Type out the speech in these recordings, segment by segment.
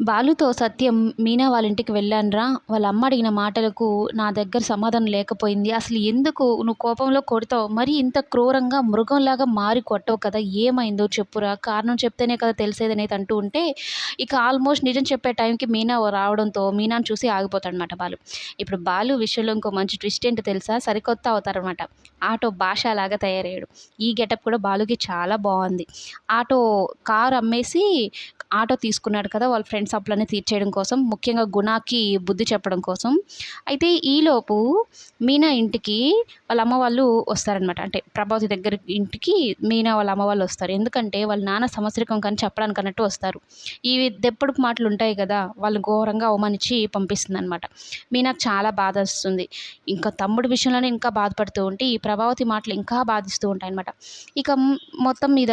బాలుతో సత్యం మీనా వాళ్ళ ఇంటికి వెళ్ళానురా. వాళ్ళ అమ్మ అడిగిన మాటలకు నా దగ్గర సమాధానం లేకపోయింది. అసలు ఎందుకు నువ్వు కోపంలో కొడతావు? మరి ఇంత క్రూరంగా మృగంలాగా మారి కొట్టవు కదా ఏమైందో చెప్పురా. కారణం చెప్తేనే కదా తెలిసేది అనేది అంటూ ఉంటే ఇక ఆల్మోస్ట్ నిజం చెప్పే టైంకి మీనా రావడంతో మీనాను చూసి ఆగిపోతాడనమాట బాలు. ఇప్పుడు బాలు విషయంలో ఇంకో మంచి ట్విస్ట్ ఏంటో తెలుసా? సరికొత్త అవుతారనమాట ఆటో భాష లాగా తయారయ్యాడు. ఈ గెటప్ కూడా బాలుకి చాలా బాగుంది. ఆటో కారు అమ్మేసి ఆటో తీసుకున్నాడు కదా వాళ్ళ ఫ్రెండ్స్ అప్పులన్నీ తీర్చేయడం కోసం ముఖ్యంగా గుణాకి బుద్ధి చెప్పడం కోసం. అయితే ఈలోపు మీనా ఇంటికి వాళ్ళ అమ్మ వాళ్ళు వస్తారనమాట అంటే ప్రభావతి దగ్గర ఇంటికి మీనా వాళ్ళ అమ్మ వాళ్ళు వస్తారు. ఎందుకంటే వాళ్ళ నాన్న సమస్యకం కానీ చెప్పడానికి అన్నట్టు వస్తారు. ఈ దెప్పుడు మాటలు ఉంటాయి కదా వాళ్ళు ఘోరంగా అవమానించి పంపిస్తుంది అనమాట మీనాకు చాలా బాధ వస్తుంది. ఇంకా తమ్ముడు విషయంలోనే ఇంకా బాధపడుతూ ఉంటే ఈ ప్రభావతి మాటలు ఇంకా బాధిస్తూ ఉంటాయి అనమాట ఇక మొత్తం మీద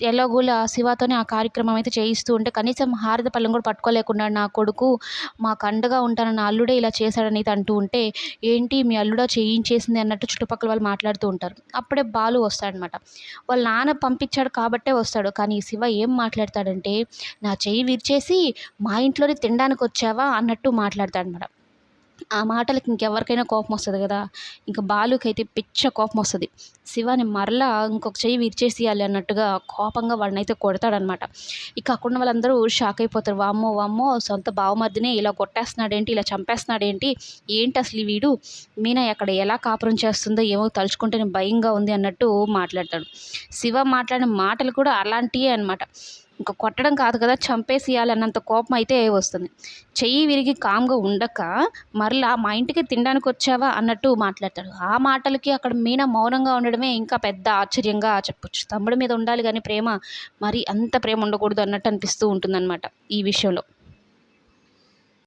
ఎలాగోలా శివతోనే ఆ కార్యక్రమం అయితే చేయిస్తూ ఉంటే కనీసం హారత పళ్ళం కూడా పట్టుకోలేకుండా నా కొడుకు మాకు అండగా ఉంటానన్న నా అల్లుడే ఇలా చేశాడని అంటూ ఉంటే ఏంటి మీ అల్లుడా చేయించేసింది అన్నట్టు చుట్టుపక్కల వాళ్ళు మాట్లాడుతూ ఉంటారు. అప్పుడే బాలు వస్తాడనమాట వాళ్ళ నాన్న పంపించాడు కాబట్టే వస్తాడు. కానీ ఈ శివ ఏం మాట్లాడతాడంటే నా చెయ్యి విరిచేసి మా ఇంట్లోనే తినడానికి వచ్చావా అన్నట్టు మాట్లాడతాడనమాట ఆ మాటలకి ఇంకెవరికైనా కోపం వస్తుంది కదా. ఇంకా బాలుకైతే పిచ్చ కోపం వస్తుంది. శివాని మరలా ఇంకొక చెయ్యి విరిచేసేయాలి అన్నట్టుగా కోపంగా వాడిని అయితే కొడతాడనమాట. ఇక అక్కడ ఉన్న వాళ్ళందరూ షాక్ అయిపోతారు. వామ్మో వామ్మో సొంత బావమర్దినే ఇలా కొట్టేస్తున్నాడేంటి ఇలా చంపేస్తున్నాడేంటి ఏంటి అసలు వీడు? మీనా అక్కడ ఎలా కాపురం చేస్తుందో ఏమో తలుచుకుంటేనే భయంగా ఉంది అన్నట్టు మాట్లాడతాడు. శివ మాట్లాడిన మాటలు కూడా అలాంటివే అనమాట ఇంకా కొట్టడం కాదు కదా చంపేసేయాలన్నంత కోపం అయితే వస్తుంది. చెయ్యి విరిగి కామ్గా ఉండక మరలా మా ఇంటికి తినడానికి వచ్చావా అన్నట్టు మాట్లాడతాడు. ఆ మాటలకి అక్కడ మీన మౌనంగా ఉండడమే ఇంకా పెద్ద ఆశ్చర్యంగా చెప్పొచ్చు. తమ్ముడి మీద ఉండాలి కానీ ప్రేమ మరి అంత ప్రేమ ఉండకూడదు అన్నట్టు అనిపిస్తూ ఉంటుందన్నమాట ఈ విషయంలో.